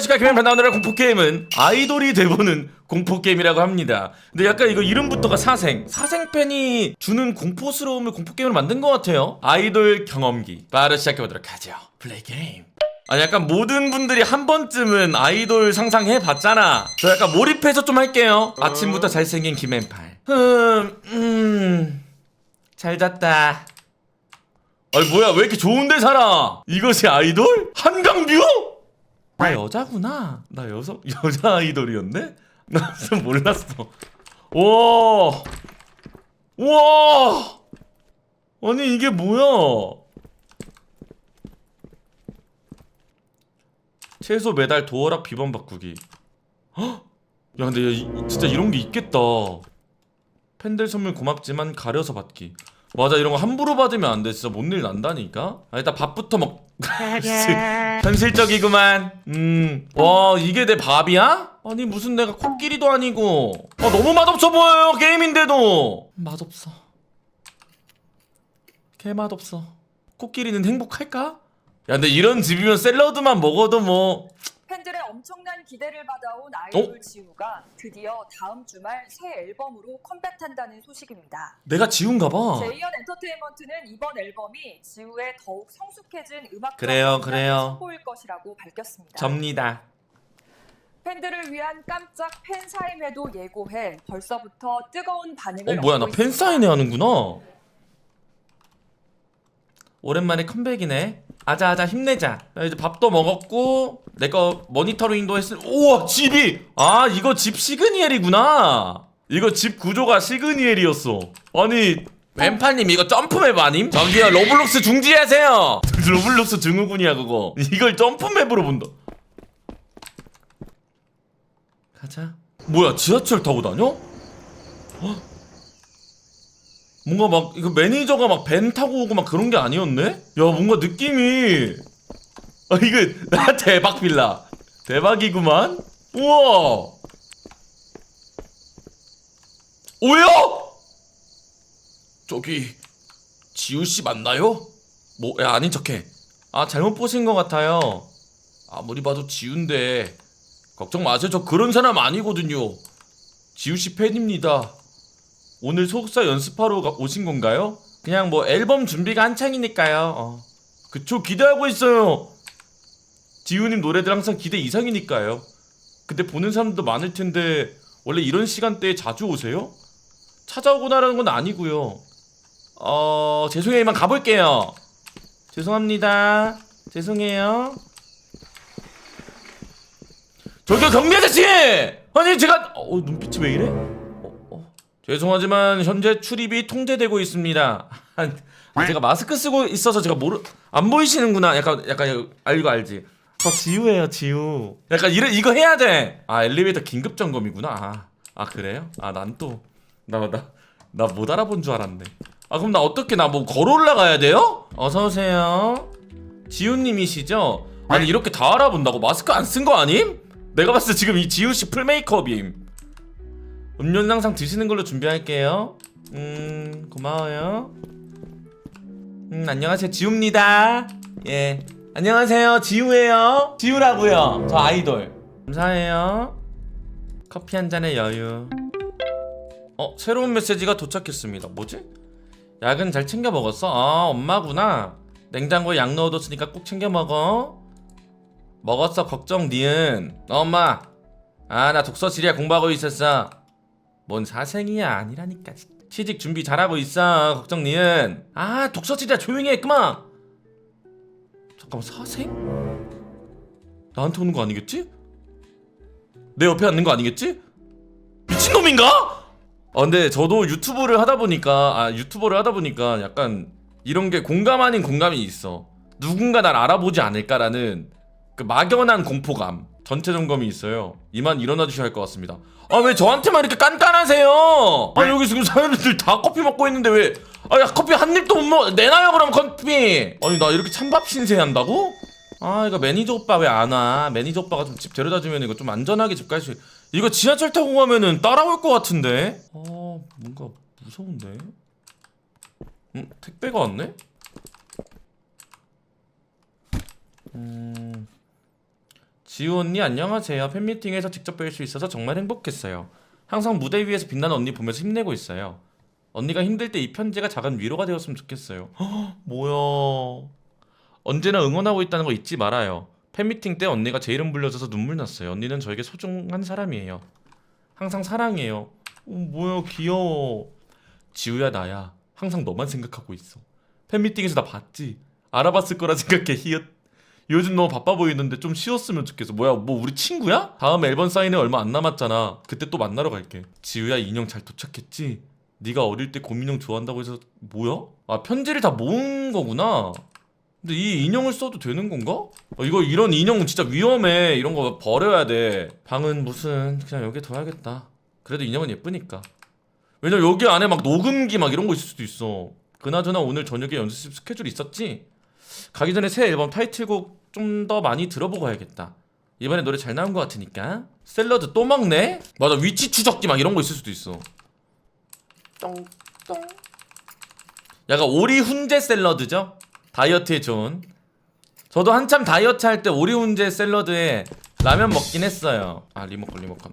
안녕하십니까 김현판 오늘의 공포게임은 아이돌이 돼보는 공포게임이라고 합니다. 근데 약간 이거 이름부터가 사생. 사생팬이 주는 공포스러움을 공포게임으로 만든 것 같아요. 아이돌 경험기. 바로 시작해보도록 하죠. 플레이 게임. 아니 약간 모든 분들이 한 번쯤은 아이돌 상상해 봤잖아. 저 약간 몰입해서 좀 할게요. 아침부터 잘생긴 김현팔. 음 음 잘 잤다. 아니 뭐야? 왜 이렇게 좋은 데 살아 이것이 아이돌? 한강뷰? 나 여자구나. 나 여자 여자 아이돌이었네. 나 진짜 몰랐어. 와, 와. 아니 이게 뭐야? 최소 매달 도어락 비번 바꾸기. 헉? 야 근데 야, 이- 진짜 이런 게 있겠다. 팬들 선물 고맙지만 가려서 받기. 맞아 이런 거 함부로 받으면 안 돼. 진짜 못일 난다니까. 아, 일단 밥부터 먹. 현실적이구만. 음. 와, 이게 내 밥이야? 아니, 무슨 내가 코끼리도 아니고. 아, 너무 맛없어 보여요, 게임인데도. 맛없어. 개 맛없어. 코끼리는 행복할까? 야, 근데 이런 집이면 샐러드만 먹어도 뭐. 팬들의 엄청난 기대를 받아온 어? 아이돌 지우가 드디어 다음 주말 새 앨범으로 컴백한다는 소식입니다. 내가 지운가 봐. 제이언 엔터테인먼트는 이번 앨범이 지우의 더욱 성숙해진 음악 그래요, 그래요. 선보일 것이라고 밝혔습니다. 접니다. 팬들을 위한 깜짝 팬사인회도 예고해 벌써부터 뜨거운 반응을 어, 뭐야, 나 얻고 팬사인회 하는구나. 오랜만에 컴백이네. 아자아자 힘내자. 나 이제 밥도 먹었고 내 거 모니터링도 했을. 우와 집이. 아 이거 집 시그니엘이구나. 이거 집 구조가 시그니엘이었어. 아니 왼파님 이거 점프맵 아님? 저기요 로블록스 중지하세요. 로블록스 증후군이야 그거. 이걸 점프맵으로 본다. 가자. 뭐야 지하철 타고 다녀? 뭔가 막 이거 매니저가 막 벤 타고 오고 막 그런 게 아니었네? 야 뭔가 느낌이. 아 이거 나 대박 빌라. 대박이구만. 우와. 오야 저기 지우 씨 맞나요? 뭐 야, 아닌 척해. 아 잘못 보신 것 같아요. 아무리 봐도 지우인데. 걱정 마세요. 저 그런 사람 아니거든요. 지우 씨 팬입니다 오늘 소속사 연습하러 가- 오신 건가요? 그냥 뭐 앨범 준비가 한창이니까요. 어. 그쵸 기대하고 있어요. 지우님 노래들 항상 기대 이상이니까요. 근데 보는 사람도 많을 텐데 원래 이런 시간대에 자주 오세요? 찾아오거나라는 건 아니고요. 어 죄송해요 이만 가볼게요. 죄송합니다. 죄송해요. 저기요 경비 아저씨! 아니 제가 어 눈빛이 왜 이래? 죄송하지만 현재 출입이 통제되고 있습니다. 아, 제가 마스크 쓰고 있어서 제가 모르 안 보이시는구나. 약간 약간 알고 알지. 저 지우예요 지우. 약간 이래 이거 해야 돼. 아 엘리베이터 긴급 점검이구나. 아, 아 그래요? 아 난 또 나 나 나 못 알아본 줄 알았네. 아 그럼 나 어떻게 나 뭐 걸어 올라가야 돼요? 어서 오세요. 지우님이시죠? 아니 이렇게 다 알아본다고 마스크 안 쓴 거 아님? 내가 봤을 때 지금 이 지우 씨 풀 메이크업임. 음료는 항상 드시는 걸로 준비할게요. 음, 고마워요. 음, 안녕하세요. 지우입니다. 예. 안녕하세요. 지우예요. 지우라고요. 저 아이돌. 감사해요. 커피 한 잔의 여유. 어, 새로운 메시지가 도착했습니다. 뭐지? 약은 잘 챙겨 먹었어? 아, 엄마구나. 냉장고에 약 넣어뒀으니까 꼭 챙겨 먹어. 먹었어. 걱정 니은. 어, 엄마. 아, 나 독서실이야 공부하고 있었어. 뭔 사생이야 아니라니까 취직 준비 잘하고 있어 걱정 니은 아 독서실이야 조용히 해 그만 잠깐만 사생? 나한테 오는 거 아니겠지? 내 옆에 앉는 거 아니겠지? 미친놈인가? 아 근데 저도 유튜브를 하다 보니까 아 유튜버를 하다 보니까 약간 이런 게 공감 아닌 공감이 있어 누군가 날 알아보지 않을까라는 그 막연한 공포감 전체 점검이 있어요. 이만 일어나 주셔야 할 것 같습니다. 아 왜 저한테만 이렇게 깐깐하세요? 아 여기 지금 사람들 다 커피 먹고 있는데 왜 아야 커피 한 입도 못 먹어 내놔요 그럼 커피! 아니 나 이렇게 찬밥 신세한다고? 아 이거 매니저 오빠 왜 안 와? 매니저 오빠가 좀 집 데려다 주면 이거 좀 안전하게 집 갈 수 이거 지하철 타고 가면은 따라올 것 같은데? 어 뭔가 무서운데? 음 택배가 왔네? 음 지우 언니 안녕하세요. 팬미팅에서 직접 뵐 수 있어서 정말 행복했어요. 항상 무대 위에서 빛나는 언니 보면서 힘내고 있어요. 언니가 힘들 때 이 편지가 작은 위로가 되었으면 좋겠어요. 헉, 뭐야? 언제나 응원하고 있다는 거 잊지 말아요. 팬미팅 때 언니가 제 이름 불러줘서 눈물 났어요. 언니는 저에게 소중한 사람이에요. 항상 사랑해요. 어, 뭐야 귀여워. 지우야 나야. 항상 너만 생각하고 있어. 팬미팅에서 나 봤지? 알아봤을 거라 생각해 히읗. 요즘 너무 바빠 보이는데 좀 쉬었으면 좋겠어. 뭐야, 뭐 우리 친구야? 다음 앨범 사인회 얼마 안 남았잖아. 그때 또 만나러 갈게. 지우야 인형 잘 도착했지? 네가 어릴 때 곰인형 좋아한다고 해서 뭐야? 아 편지를 다 모은 거구나. 근데 이 인형을 써도 되는 건가? 어, 이거 이런 인형 진짜 위험해. 이런 거 버려야 돼. 방은 무슨 그냥 여기 둬야겠다. 그래도 인형은 예쁘니까. 왜냐면 여기 안에 막 녹음기 막 이런 거 있을 수도 있어. 그나저나 오늘 저녁에 연습 스케줄 있었지? 가기 전에 새 앨범 타이틀곡 좀 더 많이 들어보고 가야겠다. 이번에 노래 잘 나온 것 같으니까. 샐러드 또 먹네? 맞아 위치 추적기 막 이런 거 있을 수도 있어. 똥똥. 약간 오리 훈제 샐러드죠? 다이어트에 좋은. 저도 한참 다이어트 할 때 오리 훈제 샐러드에 라면 먹긴 했어요. 아 리모컨 리모컨.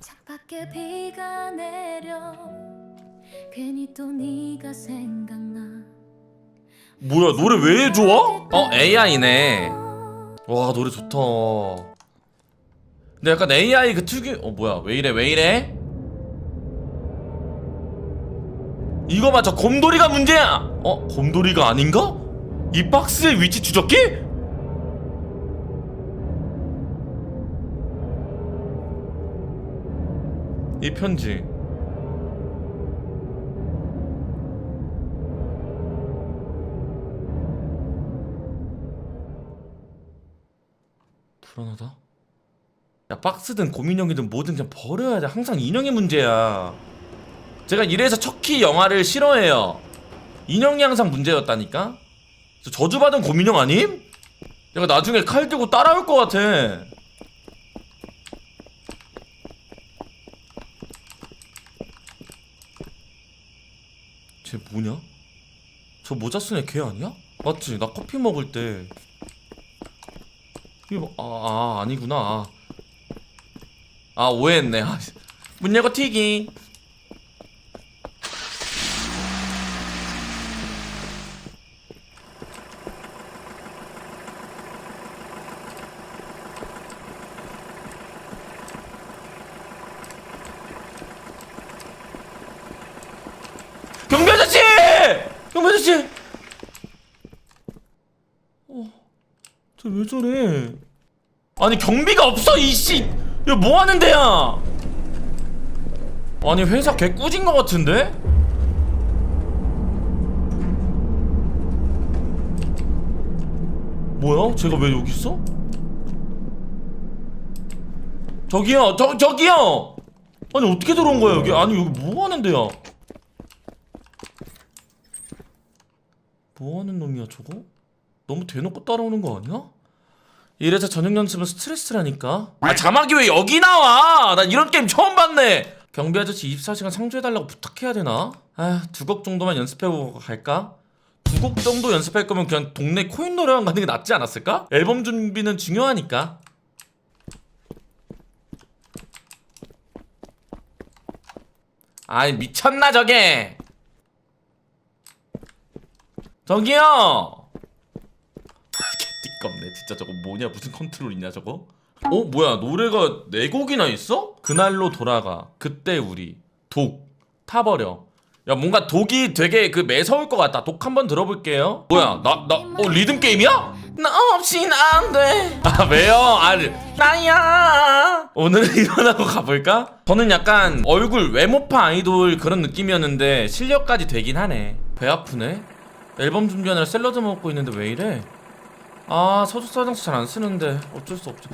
창밖에 비가 내려 괜히 또 네가 생각나 뭐야 노래 왜 좋아? 어 AI네. 와 노래 좋다. 근데 약간 AI 그 특유 어 뭐야 왜 이래 왜 이래? 이거 맞아 곰돌이가 문제야. 어 곰돌이가 아닌가? 이 박스의 위치 추적기? 이 편지. 불안하다. 야 박스든 곰인형이든 뭐든 그냥 버려야 돼. 항상 인형의 문제야. 제가 이래서 척키 영화를 싫어해요. 인형이 항상 문제였다니까. 저 저주받은 곰인형 아님? 내가 나중에 칼 들고 따라올 것 같아. 쟤 뭐냐? 저 모자 쓴애걔 아니야? 맞지? 나 커피 먹을 때 이거 아, 아 아니구나. 아 오해했네. 아, 문 열고 튀기. 경비 아저씨! 경비 아저씨! 어, 저 왜 저래? 아니 경비가 없어 이씨! 이거 뭐 하는 데야? 아니 회사 개 꾸진 것 같은데? 뭐야? 제가 왜 여기 있어? 저기요, 저 저기요. 아니 어떻게 들어온 거야 여기? 아니 여기 뭐 하는 데야? 뭐 하는 놈이야 저거? 너무 대놓고 따라오는 거 아니야? 이래서 저녁 연습은 스트레스라니까. 아 자막이 왜 여기 나와? 나 이런 게임 처음 봤네. 경비 아저씨 24시간 상주해달라고 부탁해야 되나? 아두 곡 정도만 연습해보고 갈까? 두 곡 정도 연습할 거면 그냥 동네 코인 노래방 가는 게 낫지 않았을까? 앨범 준비는 중요하니까. 아이 미쳤나 저게? 저기요. 개띠껍네 진짜 저거 뭐냐 무슨 컨트롤이냐 저거? 어 뭐야 노래가 네 곡이나 있어? 그날로 돌아가 그때 우리 독 타버려 야 뭔가 독이 되게 그 매서울 것 같다 독 한번 들어볼게요 뭐야 나 나 어 리듬 게임이야? 나 없인 안돼 아 왜요? 아 나야 오늘은 일어나고 가볼까? 저는 약간 얼굴 외모파 아이돌 그런 느낌이었는데 실력까지 되긴 하네 배 아프네 앨범 준비하느라 샐러드 먹고 있는데 왜 이래? 아 서주서 화장실 잘 안 쓰는데 어쩔 수 없죠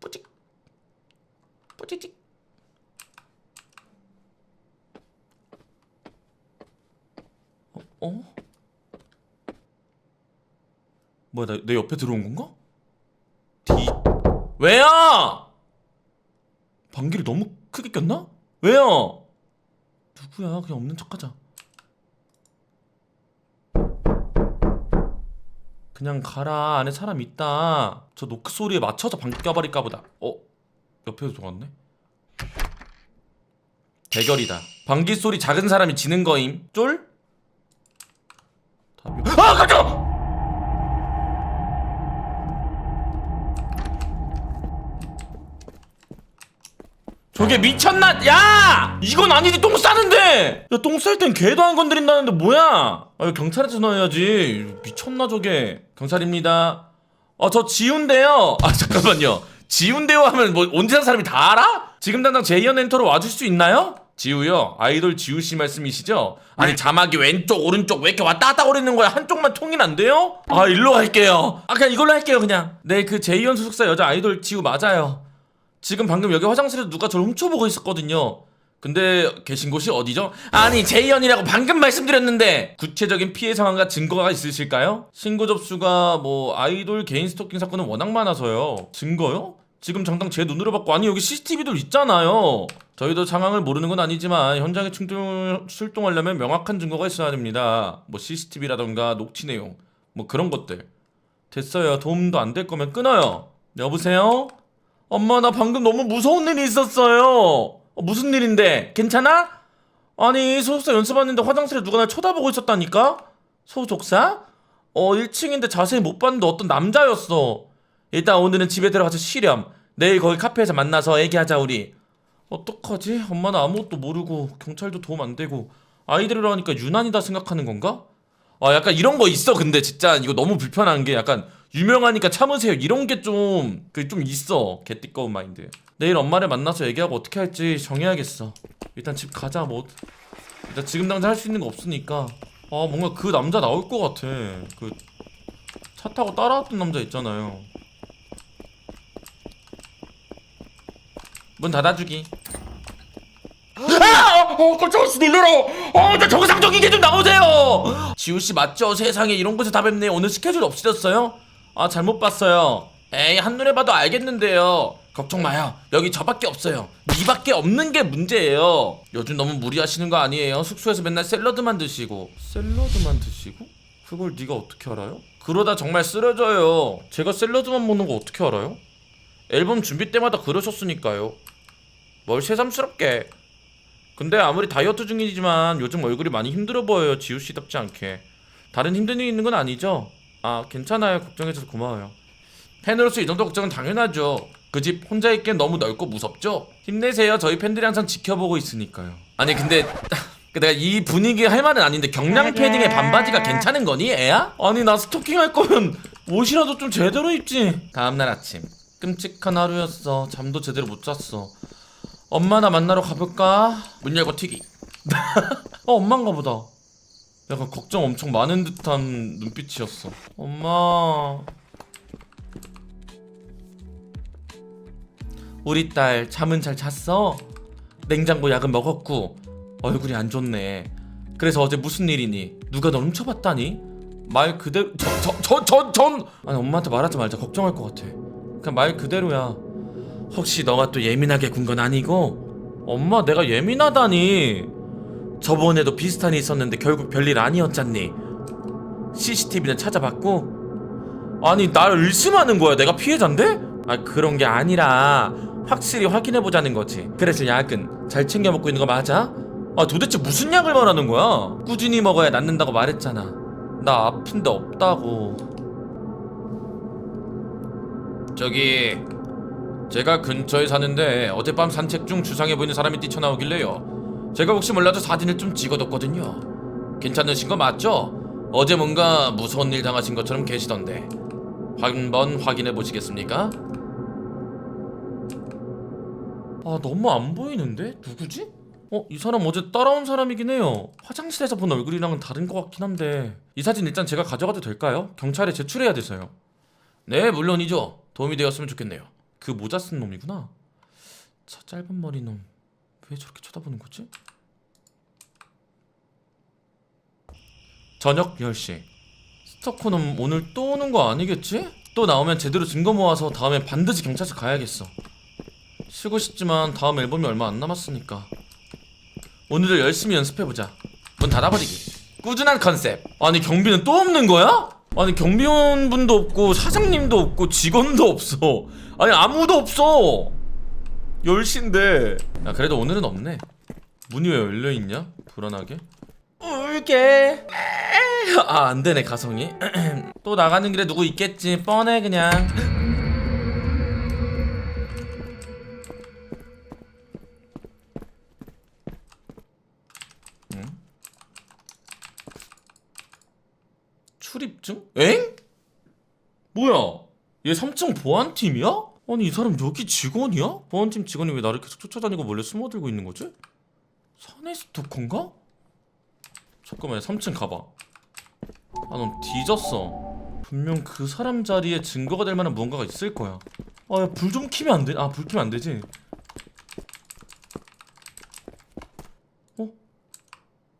뿌직 뿌지직 어? 어? 뭐야 나, 내 옆에 들어온 건가? 뒤 왜요? 방귀를 너무 크게 꼈나? 왜요? 누구야 그냥 없는 척하자 그냥 가라. 안에 사람 있다. 저 노크 소리에 맞춰서 방 껴버릴까 보다. 어? 옆에서 들어왔네? 대결이다. 방귀 소리 작은 사람이 지는 거임. 쫄? 답이 아 깜짝 저게 미쳤나? 야! 이건 아니지 똥 싸는데! 야 똥 쌀 땐 개도 안 건드린다는데 뭐야? 아 경찰에 전화해야지 미쳤나 저게 경찰입니다 어 저 지훈데요 아 잠깐만요 지훈데요 하면 뭐 언제 산 사람이 다 알아? 지금 당장 제이언 엔터로 와줄 수 있나요? 지우요 아이돌 지우씨 말씀이시죠? 아니 자막이 왼쪽 오른쪽 왜 이렇게 왔다 갔다 거리는 거야 한쪽만 통일 안 돼요? 아 일로 갈게요 아 그냥 이걸로 할게요 그냥 네 그 제이언 소속사 여자 아이돌 지우 맞아요 지금 방금 여기 화장실에서 누가 저를 훔쳐보고 있었거든요. 근데 계신 곳이 어디죠? 아니 제이언이라고 방금 말씀드렸는데 구체적인 피해 상황과 증거가 있으실까요? 신고 접수가 뭐 아이돌 개인 스토킹 사건은 워낙 많아서요. 증거요? 지금 당장 제 눈으로 봤고 아니 여기 CCTV도 있잖아요. 저희도 상황을 모르는 건 아니지만 현장에 출동, 출동하려면 명확한 증거가 있어야 됩니다. 뭐 CCTV라던가 녹취 내용 뭐 그런 것들. 됐어요. 도움도 안 될 거면 끊어요. 여보세요? 엄마 나 방금 너무 무서운 일이 있었어요. 어, 무슨 일인데? 괜찮아? 아니 소속사 연습하는데 화장실에 누가 날 쳐다보고 있었다니까? 소속사? 어 1층인데 자세히 못 봤는데 어떤 남자였어. 일단 오늘은 집에 들어가서 쉬렴. 내일 거기 카페에서 만나서 얘기하자 우리. 어떡하지? 엄마는 아무것도 모르고 경찰도 도움 안 되고 아이들이라 하니까 유난이다 생각하는 건가? 아 약간 이런 거 있어 근데 진짜 이거 너무 불편한 게 약간 유명하니까 참으세요 이런 게 좀 그 좀 있어 개띠꺼운 마인드 내일 엄마를 만나서 얘기하고 어떻게 할지 정해야겠어 일단 집 가자 뭐 일단 지금 당장 할 수 있는 거 없으니까 아 뭔가 그 남자 나올 것 같아 그 차 타고 따라왔던 남자 있잖아요 문 닫아주기 아! 어, 깜짝이야, 놀래라! 어, 나 정상적인 게 좀 나오세요! 지우씨 맞죠? 세상에 이런 곳에 다 뵙네. 오늘 스케줄 없으셨어요? 아, 잘못 봤어요. 에이, 한눈에 봐도 알겠는데요. 걱정 마요. 여기 저밖에 없어요. 니밖에 없는 게 문제예요. 요즘 너무 무리하시는 거 아니에요? 숙소에서 맨날 샐러드만 드시고. 샐러드만 드시고? 그걸 네가 어떻게 알아요? 그러다 정말 쓰러져요. 제가 샐러드만 먹는 거 어떻게 알아요? 앨범 준비 때마다 그러셨으니까요. 뭘 새삼스럽게. 근데 아무리 다이어트 중이지만 요즘 얼굴이 많이 힘들어 보여요 지우 씨답지 않게 다른 힘든 일 있는 건 아니죠? 아 괜찮아요 걱정해줘서 고마워요 팬으로서 이 정도 걱정은 당연하죠 그 집 혼자 있기엔 너무 넓고 무섭죠? 힘내세요 저희 팬들이 항상 지켜보고 있으니까요 아니 근데 내가 이 분위기 할 말은 아닌데 경량 패딩에 반바지가 괜찮은 거니 애야? 아니 나 스토킹 할 거면 옷이라도 좀 제대로 입지 다음날 아침 끔찍한 하루였어 잠도 제대로 못 잤어 엄마 나 만나러 가볼까? 문 열고 튀기. 어 엄마인가 보다. 약간 걱정 엄청 많은 듯한 눈빛이었어. 엄마. 우리 딸 잠은 잘 잤어? 냉장고 약은 먹었고 얼굴이 안 좋네. 그래서 어제 무슨 일이니? 누가 널 훔쳐봤다니? 말 그대로 저저저전 아니 엄마한테 말하지 말자 걱정할 것 같아. 그냥 말 그대로야. 혹시 너가 또 예민하게 군 건 아니고? 엄마 내가 예민하다니 저번에도 비슷한 일이 있었는데 결국 별일 아니었잖니 CCTV는 찾아봤고 아니 나를 의심하는 거야 내가 피해자인데? 아 그런 게 아니라 확실히 확인해 보자는 거지 그래서 약은 잘 챙겨 먹고 있는 거 맞아? 아 도대체 무슨 약을 말하는 거야? 꾸준히 먹어야 낫는다고 말했잖아 나 아픈 데 없다고 저기 제가 근처에 사는데 어젯밤 산책 중 주상해 보이는 사람이 뛰쳐나오길래요. 제가 혹시 몰라서 사진을 좀 찍어뒀거든요. 괜찮으신 거 맞죠? 어제 뭔가 무서운 일 당하신 것처럼 계시던데. 한번 확인해 보시겠습니까? 아 너무 안 보이는데? 누구지? 어? 이 사람 어제 따라온 사람이긴 해요. 화장실에서 본 얼굴이랑은 다른 것 같긴 한데 이 사진 일단 제가 가져가도 될까요? 경찰에 제출해야 돼서요. 네 물론이죠. 도움이 되었으면 좋겠네요. 그 모자 쓴 놈이구나. 저 짧은 머리 놈. 왜 저렇게 쳐다보는 거지? 저녁 10시. 스토커 놈 오늘 또 오는 거 아니겠지? 또 나오면 제대로 증거 모아서 다음에 반드시 경찰서 가야겠어. 쉬고 싶지만 다음 앨범이 얼마 안 남았으니까. 오늘도 열심히 연습해보자. 문 닫아버리기. 꾸준한 컨셉. 아니 경비는 또 없는 거야? 아니 경비원분도 없고 사장님도 없고 직원도 없어 아니 아무도 없어 10시인데 야 그래도 오늘은 없네 문이 왜 열려있냐 불안하게 울게 아 안되네 가성이 또 나가는 길에 누구 있겠지 뻔해 그냥 응? 출입증? 엥? 뭐야? 얘 3층 보안팀이야? 아니 이 사람 여기 직원이야? 보안팀 직원이 왜 나를 계속 쫓아다니고 몰래 숨어들고 있는 거지? 사내 스토커인가? 잠깐만 3층 가봐 아넌 뒤졌어 분명 그 사람 자리에 증거가 될 만한 무언가가 있을 거야 아야 불좀 켜면 안 돼? 아불 켜면 안 되지 어?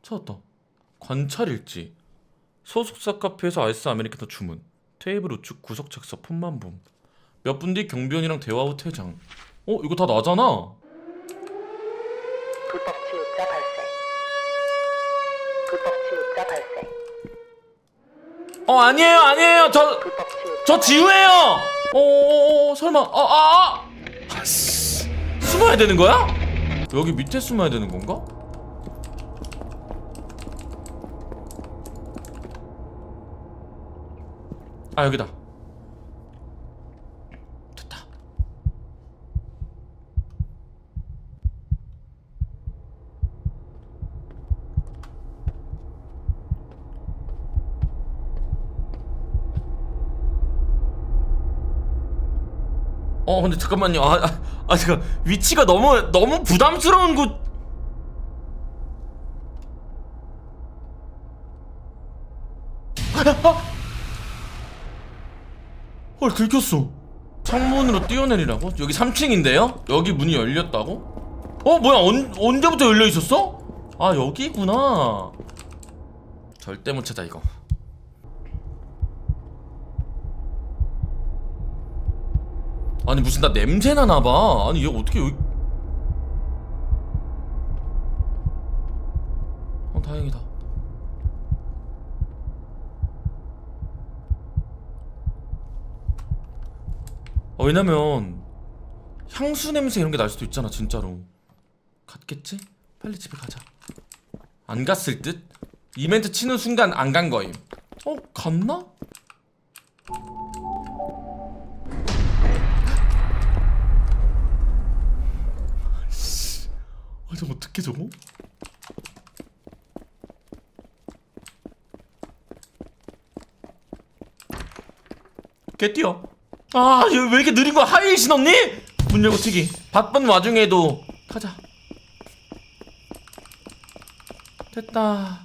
찾았다 관찰일지 소속사 카페에서 아이스 아메리카노 주문 테이블 우측 구석 책상 폰만 봄 몇 분 뒤 경비원이랑 대화 후 퇴장 어? 이거 다 나잖아 불법 치입자 발생. 불법 치입자 발생. 어 아니에요 아니에요 저 불법 치입자. 저 지우예요. 어, 설마 아, 아, 아. 아 씨. 숨어야 되는 거야? 여기 밑에 숨어야 되는 건가? 아 여기다. 어 근데 잠깐만요. 아, 아, 아 잠깐 위치가 너무 너무 부담스러운 곳. 헐 긁혔어. 창문으로 뛰어내리라고? 여기 3층인데요? 여기 문이 열렸다고? 어 뭐야 언, 언제부터 열려 있었어? 아 여기구나. 절대 못 찾아 이거. 아니 무슨 나 냄새 나나 봐. 아니 얘 어떻게 여기 어 다행이다. 어, 왜냐면 향수 냄새 이런 게 날 수도 있잖아 진짜로. 갔겠지? 빨리 집에 가자. 안 갔을 듯? 이벤트 치는 순간 안 간 거임. 어 갔나? 아, 저 어떻게 저거? 개 뛰어. 아, 얘왜 이렇게 느린 거야? 하이힐 신었니? 문 열고 튀기. 바쁜 와중에도 타자. 됐다.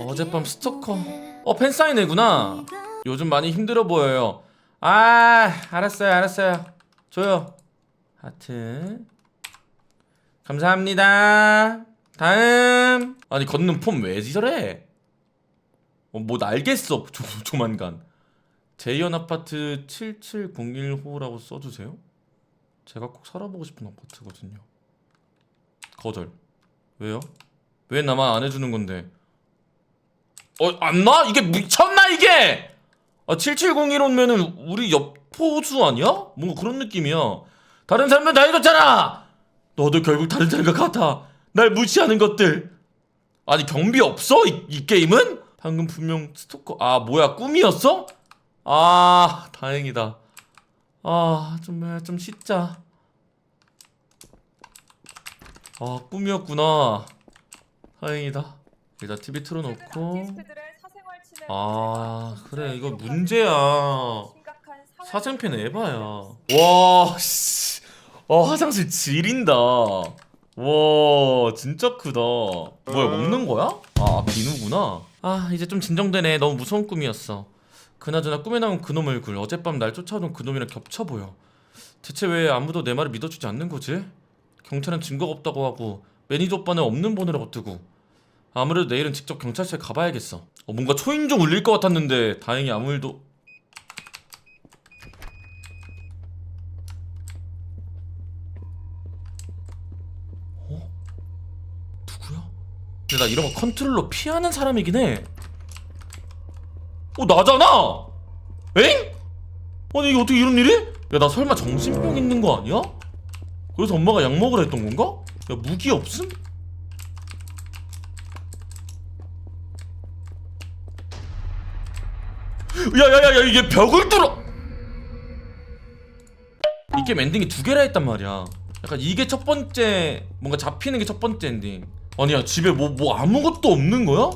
어젯밤 스토커. 어, 팬사인회구나. 요즘 많이 힘들어 보여요. 아, 알았어요, 알았어요. 줘요. 하트. 감사합니다. 다음. 아니 걷는 폼왜 저래? 어, 뭐 날겠어. 조, 조만간. 제이언 아파트 7701호라고 써주세요. 제가 꼭 살아보고 싶은 아파트거든요. 거절. 왜요? 왜 나만 안 해주는 건데? 어, 안 나? 이게 미쳤나, 이게? 아, 7701호면은 우리 옆 포수 아니야? 뭔가 그런 느낌이야. 다른 사람들 다 해줬잖아! 너도 결국 다른 사람과 같아. 날 무시하는 것들. 아니, 경비 없어? 이, 이 게임은? 방금 분명 스토커. 아, 뭐야, 꿈이었어? 아, 다행이다. 아, 좀, 좀 씻자. 아, 꿈이었구나. 다행이다. 일단 TV 틀어놓고. 아 그래. 이거 문제야. 문제가 에바야. 와씨. 어 화장실 지린다. 와 진짜 크다. 뭐야 먹는 거야? 아 비누구나. 아 이제 좀 진정되네 너무 무서운 꿈이었어. 그나저나 꿈에 나온 그놈 얼굴 어젯밤 날 쫓아오던 그놈이랑 겹쳐 보여. 대체 왜 아무도 내 말을 믿어주지 않는 거지? 경찰은 증거가 없다고 하고 매니저 오빠는 없는 번호라고 뜨고. 아무래도 내일은 직접 경찰서에 가봐야겠어. 어, 뭔가 초인종 울릴 것 같았는데 다행히 아무 일도. 어? 누구야? 내나 이런 거 컨트롤로 피하는 사람이긴 해. 어 나잖아. 엥? 아니 이게 어떻게 이런 일이? 야 나 설마 정신병 있는 거 아니야? 그래서 엄마가 약 먹으라 했던 건가? 야 무기 없음? 야야야야 이게 벽을 뚫어 이 게임 엔딩이 두 개라 했단 말이야 약간 이게 첫 번째 뭔가 잡히는 게 첫 번째 엔딩 아니야 집에 뭐 뭐 아무것도 없는 거야?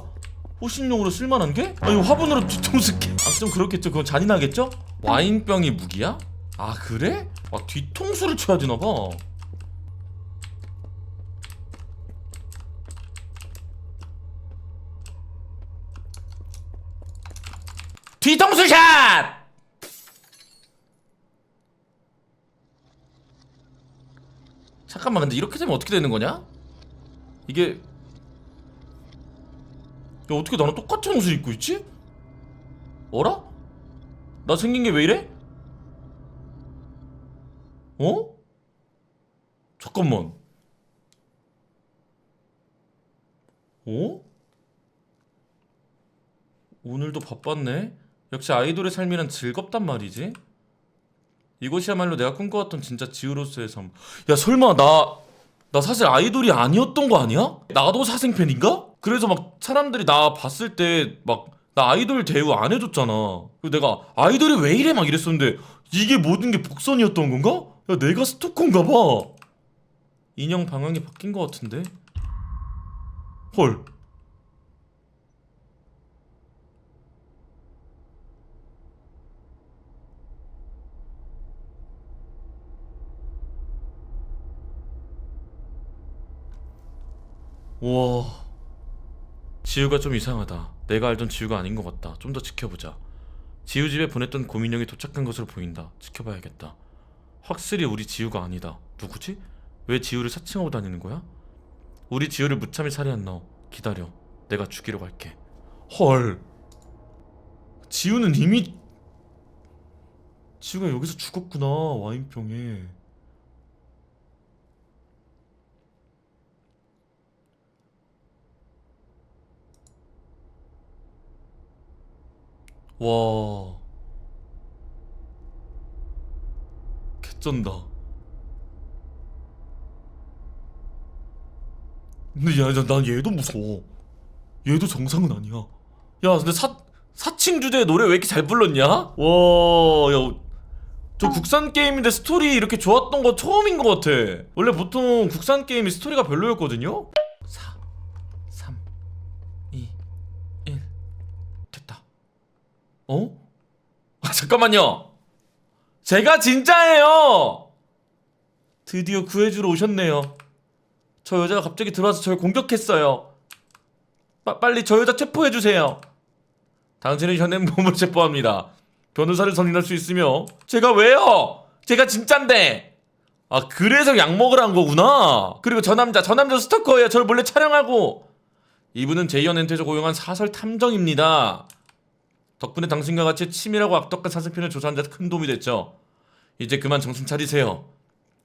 호신용으로 쓸만한 게? 아니 화분으로 뒤통수 깨. 아좀 그렇겠죠 그건 잔인하겠죠? 와인병이 무기야? 아 그래? 아 뒤통수를 쳐야 되나봐 뒤통수 샷! 잠깐만 근데 이렇게 되면 어떻게 되는 거냐? 이게 야 어떻게 나랑 똑같은 옷을 입고 있지? 어라? 나 생긴 게 왜 이래? 어? 잠깐만 어? 오늘도 바빴네 역시 아이돌의 삶이란 즐겁단 말이지 이것이야말로 내가 꿈꿔왔던 진짜 지우로서의 삶. 야 설마 나 나 사실 아이돌이 아니었던 거 아니야? 나도 사생팬인가? 그래서 막 사람들이 나 봤을 때 막 나 아이돌 대우 안 해줬잖아. 그리고 내가 아이돌이 왜 이래 막 이랬었는데 이게 모든 게 복선이었던 건가? 야 내가 스토커인가 봐. 인형 방향이 바뀐 것 같은데. 헐. 와. 지우가 좀 이상하다. 내가 알던 지우가 아닌 것 같다. 좀 더 지켜보자. 지우 집에 보냈던 고민형이 도착한 것으로 보인다. 지켜봐야겠다. 확실히 우리 지우가 아니다. 누구지? 왜 지우를 사칭하고 다니는 거야? 우리 지우를 무참히 살해한 너. 기다려. 내가 죽이러 갈게. 헐. 지우는 이미 지우가 여기서 죽었구나 와인병에 와. 개쩐다. 근데 야, 야, 난 얘도 무서워. 얘도 정상은 아니야. 야 근데 사, 사칭 주제에 노래 왜 이렇게 잘 불렀냐? 와 야 저 국산 게임인데 스토리 이렇게 좋았던 거 처음인 것 같아. 원래 보통 국산 게임이 스토리가 별로였거든요 4 3 2 1 됐다 어? 아 잠깐만요. 제가 진짜예요. 드디어 구해주러 오셨네요. 저 여자가 갑자기 들어와서 저를 공격했어요. 빠, 빨리 저 여자 체포해 주세요. 당신은 현행범으로 체포합니다. 변호사를 선임할 수 있으며 제가 왜요? 제가 진짠데. 아 그래서 약 먹으라 한 거구나. 그리고 저 남자 저 남자 스토커예요. 저를 몰래 촬영하고 이분은 제이언 엔트에서 고용한 사설 탐정입니다. 덕분에 당신과 같이 치밀하고 악독한 사생편을 조사하는 데 큰 도움이 됐죠. 이제 그만 정신 차리세요.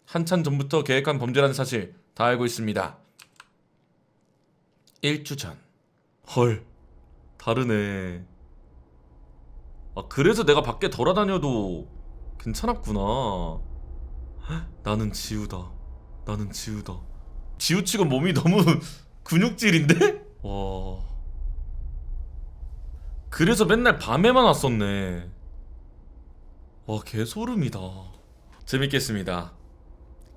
한참 전부터 계획한 범죄라는 사실 다 알고 있습니다. 1주 전. 헐. 다르네. 아, 그래서 내가 밖에 돌아다녀도 괜찮았구나. 헉, 나는 지우다. 나는 지우다. 지우치고 몸이 너무 근육질인데? 와. 그래서 맨날 밤에만 왔었네. 와, 개소름이다. 재밌겠습니다.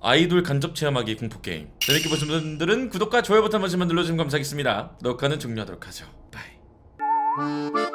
아이돌 간접 체험하기 공포 게임. 재밌게 보신 분들은 구독과 좋아요 버튼 한 번씩만 눌러주시면 감사하겠습니다. 녹화는 종료하도록 하죠. 바이.